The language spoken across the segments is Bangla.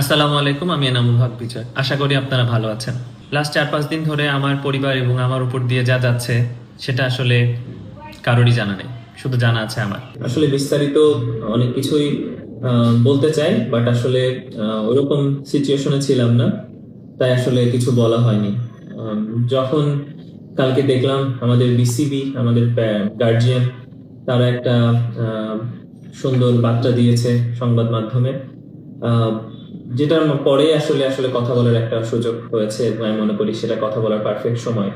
আসসালামু আলাইকুম, আমি এনামুল হক বিজয়। আশা করি আপনারা ভালো আছেন। লাস্ট চার পাঁচ দিন ধরে আমার পরিবার এবং আমার উপর দিয়ে যা যাচ্ছে, সেটা আসলে কারোরই জানা নেই। শুধু জানা আছে আমার। আসলে বিস্তারিত অনেক কিছুই বলতে চাই বাট আসলে ওরকম সিচুয়েশনে ছিলাম না। তাই আসলে কিছু বলা হয়নি। যখন কালকে দেখলাম আমাদের বিসিবি আমাদের গার্জিয়ান তারা একটা সুন্দর বার্তা দিয়েছে সংবাদ মাধ্যমে। যেটার পরে আসলে আসলে কথা বলার একটা সুযোগ হয়েছে আমি মনে করি সেটা কথা বলার পারফেক্ট সময়।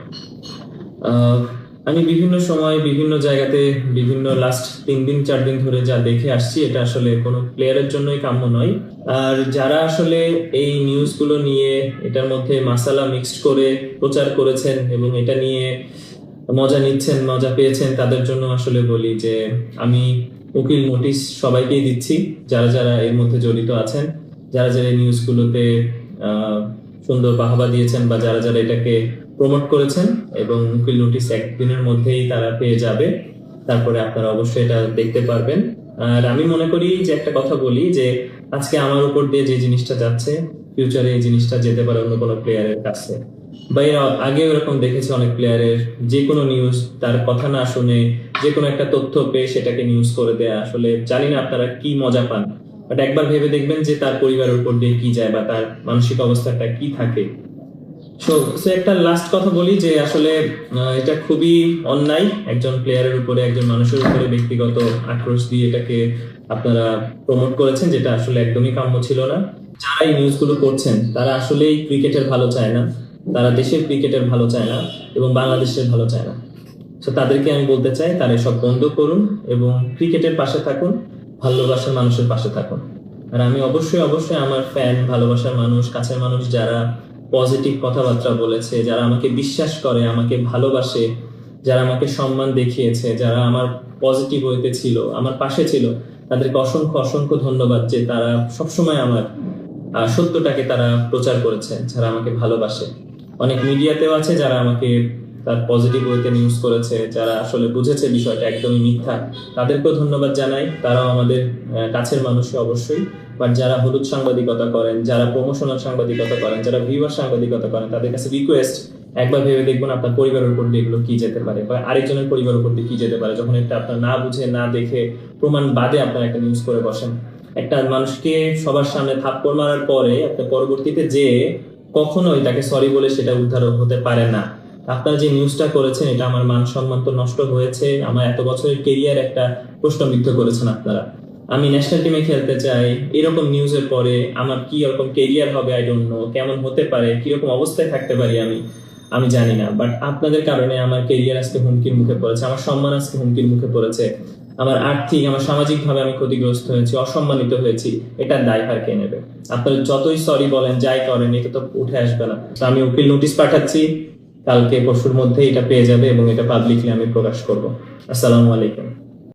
আমি বিভিন্ন সময় বিভিন্ন জায়গাতে বিভিন্ন লাস্ট তিন দিন, চার দিন ধরে যা দেখে আসছি, এটা আসলে কোনো প্লেয়ারের জন্যই কাম্য নয়। আর যারা আসলে এই নিউজগুলো নিয়ে এটার মধ্যে মাসালা মিক্সড করে প্রচার করেছেন এবং এটা নিয়ে মজা নিচ্ছেন, মজা পেয়েছেন, তাদের জন্য আসলে বলি যে আমি উকিল নোটিশ সবাইকেই দিচ্ছি, যারা যারা এর মধ্যে জড়িত আছেন। যারা যারা নিউজগুলোতে সুন্দর বাহবা দিয়েছেন বা যারা যারা এটাকে প্রমোট করেছেন এবং উকিল নোটিশ একদিনের মধ্যেই তারা পেয়ে যাবে, তারপরে আপনারা অবশ্যই এটা দেখতে পারবেন। আর আমি মনে করি যে একটা কথা বলি যে আজকে আমার উপর দিয়ে যে জিনিসটা যাচ্ছে ফিউচারে এই জিনিসটা যেতে পারে অন্য কোনো প্লেয়ারের কাছে। বা এর আগে এরকম দেখেছি অনেক প্লেয়ারের যে কোনো নিউজ তার কথা না শুনে যে কোনো একটা তথ্য পেয়ে সেটাকে নিউজ করে দেয়া। আসলে জানি না আপনারা কি মজা পান। বাট একবার ভেবে দেখবেন যে তার পরিবারের উপর দিয়ে কি যায় বা তার মানসিক অবস্থাটা কি থাকে। সো সো একটা লাস্ট কথা বলি যে আসলে এটা খুবই অন্যায়। একজন প্লেয়ারের উপরে, একজন মানুষের উপরে ব্যক্তিগত আক্রোশ দিয়ে এটাকে আপনারা প্রমোট করেছেন, যেটা আসলে একদমই কাম্য ছিল না। যারা এই নিউজগুলো করছেন, তারা আসলেই ক্রিকেটের ভালো চায় না। তারা দেশের ক্রিকেটের ভালো চায় না এবং বাংলাদেশের ভালো চায় না। তাদেরকে আমি বলতে চাই, তারা সব বন্ধ করুন এবং ক্রিকেটের পাশে থাকুন। ভালোবাসার মানুষের পাশে থাকুন। আর আমি অবশ্যই অবশ্যই আমার ফ্যান ভালোবাসার মানুষ, কাছের মানুষ যারা পজিটিভ কথাবার্তা বলেছে, যারা আমাকে বিশ্বাস করে, আমাকে ভালোবাসে, যারা আমাকে সম্মান দেখিয়েছে, যারা আমার পজিটিভ ওয়েতে ছিল, আমার পাশে ছিল, তাদেরকে অসংখ্য অসংখ্য ধন্যবাদ যে তারা সবসময় আমার সত্যটাকে তারা প্রচার করেছে, যারা আমাকে ভালোবাসে। অনেক মিডিয়াতেও আছে যারা আমাকে তার পজিটিভ ওয়েতে নিউজ করেছে, যারা আসলে বুঝেছে বিষয়টা একদমই মিথ্যা, তাদেরকেও ধন্যবাদ জানাই। তারাও আমাদের কাছের মানুষই অবশ্যই। বাট যারা হলুদ সাংবাদিকতা করেন, যারা প্রমোশনাল সাংবাদিকতা করেন, যারা ভিউয়ার সাংবাদিকতা করেন, তাদের কাছে রিকোয়েস্ট একবার ভেবে দেখবেন আপনার পরিবারের উপর দিয়ে এগুলো কি যেতে পারে, বা আরেকজনের পরিবারের উপর দিয়ে কি যেতে পারে। যখন এটা আপনার না বুঝে, না দেখে প্রমাণ বাদে আপনার একটা নিউজ করে বসেন। একটা মানুষকে সবার সামনে থাপ্পড় মারার পরে আপনি পরবর্তীতে যে কখনোই তাকে সরি বলে সেটা উদ্ধার হতে পারে না। আপনারা যে নিউজটা করেছেন, এটা আমার মান সম্মান তো নষ্ট হয়েছে। আমার এত বছরের কেরিয়ার একটা প্রশ্নবিদ্ধ করেছেন আপনারা। আমি ন্যাশনাল টিমে খেলতে চাই, এরকম নিউজের পরে আমার কি রকম কেরিয়ার হবে আই ডোন্ট নো কেমন হতে পারে কীরকম অবস্থায় থাকতে পারি আমি আমি জানি না। বাট আপনাদের কারণে আমার কেরিয়ার আজকে হুমকির মুখে পড়েছে, আমার সম্মান আজকে হুমকির মুখে পড়েছে। আমার আর্থিক, আমার সামাজিক ভাবে আমি ক্ষতিগ্রস্ত হয়েছি, অসম্মানিত হয়েছি এটার দায়ভার কে নেবে? আপনারা যতই সরি বলেন, যাই করেন, এটা তো উঠে আসবে না। আমি উকিল নোটিশ পাঠাচ্ছি কালকে পরশুর মধ্যে এটা পেয়ে যাবে এবং এটা পাবলিকলি আমি প্রকাশ করব। আসসালামু আলাইকুম।